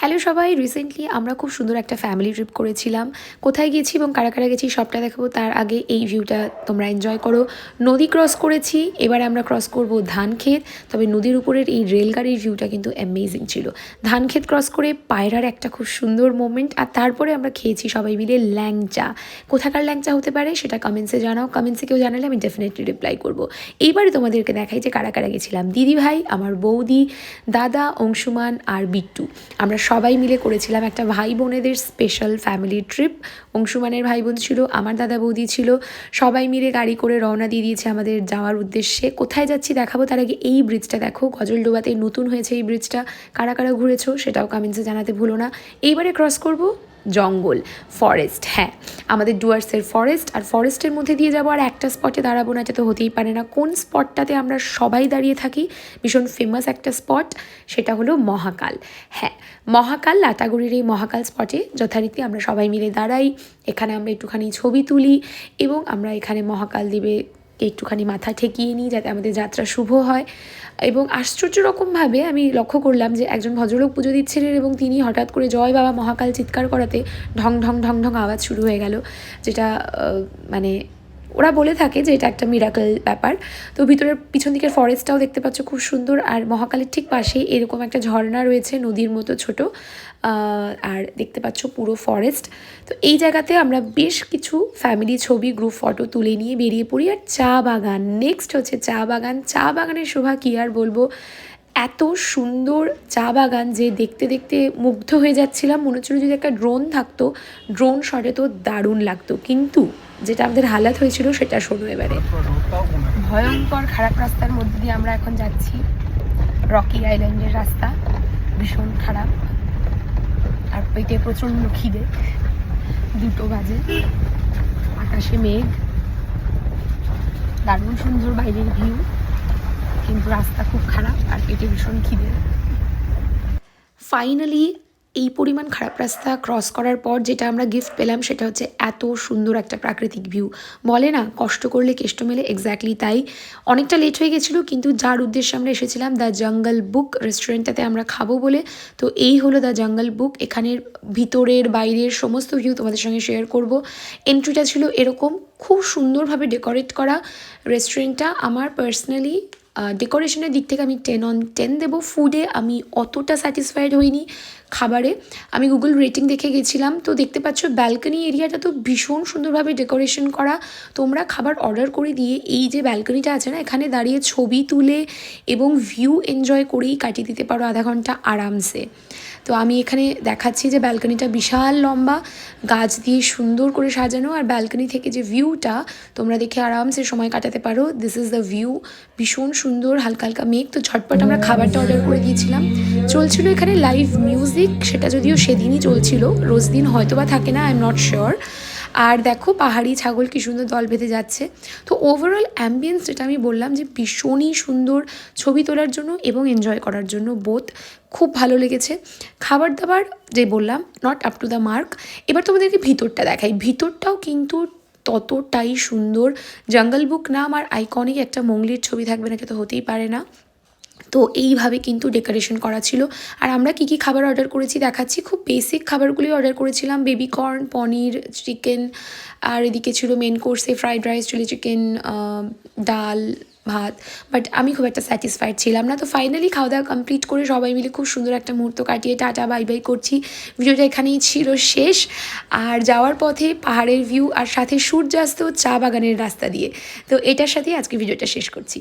Hello সবাই recently আমরা খুব সুন্দর একটা ফ্যামিলি ট্রিপ করেছিলাম। কোথায় গেছি এবং কারা কারা গেছি সবটা দেখাবো, তার আগে এই ভিউটা তোমরা এনজয় করো। নদী ক্রস করেছি, এবারে আমরা ক্রস করব ধান ক্ষেত তবে নদীর উপরের এই রেলগাড়ির ভিউটা কিন্তু অ্যামেজিং ছিল। ধান ক্ষেত ক্রস করে পায়রার একটা খুব সুন্দর মোমেন্ট আর তারপরে আমরা খেয়েছি সবাই মিলে ল্যাংচা। কোথাকার ল্যাংচা হতে পারে সেটা কমেন্টসে জানাও কমেন্টসে কেউ জানালে আমি ডেফিনেটলি রিপ্লাই করব। এইবারে তোমাদেরকে দেখাই যে কারা কারা গেছিলাম। দিদি ভাই আমার বৌদি, দাদা, অংশুমান, আর বিট্টু। আমরা সবাই মিলে করেছিলাম একটা ভাই বোনেদের স্পেশাল ফ্যামিলি ট্রিপ অংশুমানের ভাই বোন ছিল, আমার দাদা বৌদি ছিল, সবাই মিলে গাড়ি করে রওনা দিয়ে দিয়েছে আমাদের যাওয়ার উদ্দেশ্যে। কোথায় যাচ্ছি দেখাবো? তার আগে এই ব্রিজটা দেখো, গজলডোবাতে নতুন হয়েছে এই ব্রিজটা কারা কারা ঘুরেছো সেটাও কামিন্সে জানাতে ভুলো না। এইবারে ক্রস করব? জঙ্গল ফরেস্ট হ্যাঁ। আমাদের ডুয়ার্সের ফরেস্ট আর ফরেস্টের মধ্যে দিয়ে যাব আর একটা স্পটে দাঁড়াবো না তো হতেই পারে না। কোন স্পটটাতে আমরা সবাই দাঁড়িয়ে থাকি? ভীষণ ফেমাস একটা স্পট সেটা হলো মহাকাল। হ্যাঁ মহাকাল লাটাগুড়ির এই মহাকাল স্পটে যথারীতি আমরা সবাই মিলে দাঁড়াই। এখানে আমরা একটুখানি ছবি তুলি এবং আমরা এখানে মহাকাল দ্বীপে একটুখানি মাথা ঠেকিয়ে নিই যাতে আমাদের যাত্রা শুভ হয়। এবং আশ্চর্য রকমভাবে আমি লক্ষ্য করলাম যে একজন ভদ্রলোক পুজো দিচ্ছিলেন এবং তিনি হঠাৎ করে জয় বাবা মহাকাল চিৎকার করাতে ঢং ঢং ঢং ঢং আওয়াজ শুরু হয়ে গেল। যেটা মানে ওরা বলে থাকে যে এটা একটা মিরাকল ব্যাপার। তো ভিতরের পিছন দিকের ফরেস্টটাও দেখতে পাচ্ছ খুব সুন্দর। আর মহাকালের ঠিক পাশেই এরকম একটা ঝর্ণা রয়েছে, নদীর মতো ছোট। আর দেখতে পাচ্ছ পুরো ফরেস্ট তো এই জায়গাতে আমরা বেশ কিছু ফ্যামিলি ছবি গ্রুপ ফটো তুলে নিয়ে বেরিয়ে পড়ি। আর চা বাগান নেক্সট হচ্ছে চা বাগান। চা বাগানের শোভা কী আর বলব? এত সুন্দর চা বাগান যে দেখতে দেখতে মুগ্ধ হয়ে যাচ্ছিলাম। মনে হচ্ছিল যদি একটা ড্রোন থাকতো ড্রোন শটে তো দারুণ লাগতো। কিন্তু যেটা আমাদের হালাত হয়েছিল সেটা শোনো এবারে। ভয়ঙ্কর খারাপ রাস্তার মধ্যে দিয়ে আমরা এখন যাচ্ছি। রকি আইল্যান্ডের রাস্তা, ভীষণ খারাপ। আর পেটে প্রচণ্ড খিদে। দুটো বাজে। আকাশে মেঘ। দারুণ সুন্দর বাইরের ভিউ। কিন্তু রাস্তা খুব খারাপ আর পেটে ভীষণ খিদে। ফাইনালি এই পরিমাণ খারাপ রাস্তা ক্রস করার পর যেটা আমরা গিফট পেলাম সেটা হচ্ছে এত সুন্দর একটা প্রাকৃতিক ভিউ বলে না, কষ্ট করলে কেষ্ট মেলে এক্স্যাক্টলি তাই। অনেকটা লেট হয়ে গেছিল, কিন্তু যার উদ্দেশ্যে আমরা এসেছিলাম দ্য জঙ্গল বুক রেস্টুরেন্টটাতে আমরা খাব বলে। তো এই হলো দ্য জঙ্গল বুক এখানের ভিতরের, বাইরের সমস্ত ভিউ তোমাদের সঙ্গে শেয়ার করব। এন্ট্রিটা ছিল এরকম, খুব সুন্দরভাবে ডেকোরেট করা রেস্টুরেন্টটা আমার পার্সোনালি ডেকোরেশনের দিক থেকে আমি টেন অন টেন দেবো। ফুডে আমি অতটা স্যাটিসফাইড হইনি খাবারে। আমি গুগল রেটিং দেখে গেছিলাম। তো দেখতে পাচ্ছ ব্যালকনি এরিয়াটা তো ভীষণ সুন্দরভাবে ডেকোরেশন করা। তোমরা খাবার অর্ডার করে দিয়ে এই যে ব্যালকনিটা আছে না, এখানে দাঁড়িয়ে ছবি তুলে এবং ভিউ এনজয় করেই কাটিয়ে দিতে পারো আধা ঘণ্টা আরামসে। তো আমি এখানে দেখাচ্ছি যে ব্যালকনিটা বিশাল লম্বা, গাছ দিয়ে সুন্দর করে সাজানো আর ব্যালকনি থেকে যে ভিউটা তোমরা দেখে আরামসে সময় কাটাতে পারো। দিস ইজ দ্য ভিউ ভীষণ হালকা হালকা মেঘ। তো ঝটপট আমরা খাবারটা অর্ডার করে দিয়েছিলাম। চলছিল এখানে লাইভ মিউজিক সেটা যদিও সেদিনই চলছিল। রোজ দিন হয়তো বা থাকে না আই এম নট শিওর আর দেখো, পাহাড়ি ছাগল কি সুন্দর দল বেঁধে যাচ্ছে। তো ওভারঅল অ্যাম্বিয়েন্স যেটা আমি বললাম যে ভীষণই সুন্দর, ছবি তোলার জন্য এবং এনজয় করার জন্য বোধ খুব ভালো লেগেছে। খাবার দাবার যে বললাম not up to the mark এবার তোমাদেরকে ভিতরটা দেখাই। ভিতরটাও কিন্তু ততটাই সুন্দর। জঙ্গল বুক নাম আর আইকনিক একটা মঙ্গলির ছবি থাকবে না তো হতেই পারে না। তো এইভাবে কিন্তু ডেকোরেশন করা ছিল। আর আমরা কি কি খাবার অর্ডার করেছি দেখাচ্ছি। খুব বেসিক খাবারগুলি অর্ডার করেছিলাম। বেবি কর্ন পনির চিকেন আর এদিকে ছিল মেন কোর্সে ফ্রাইড রাইস চিলি চিকেন ডাল ভাত বাট আমি খুব একটা স্যাটিসফাইড ছিলাম না। তো ফাইনালি খাওয়া দাওয়া কমপ্লিট করে সবাই মিলে খুব সুন্দর একটা মুহূর্ত কাটিয়ে টাটা বাই বাই করছি। ভিডিওটা এখানেই ছিল শেষ। আর যাওয়ার পথে পাহাড়ের ভিউ আর সাথে সূর্যাস্ত চা বাগানের রাস্তা দিয়ে। তো এটার সাথেই আজকে ভিডিওটা শেষ করছি।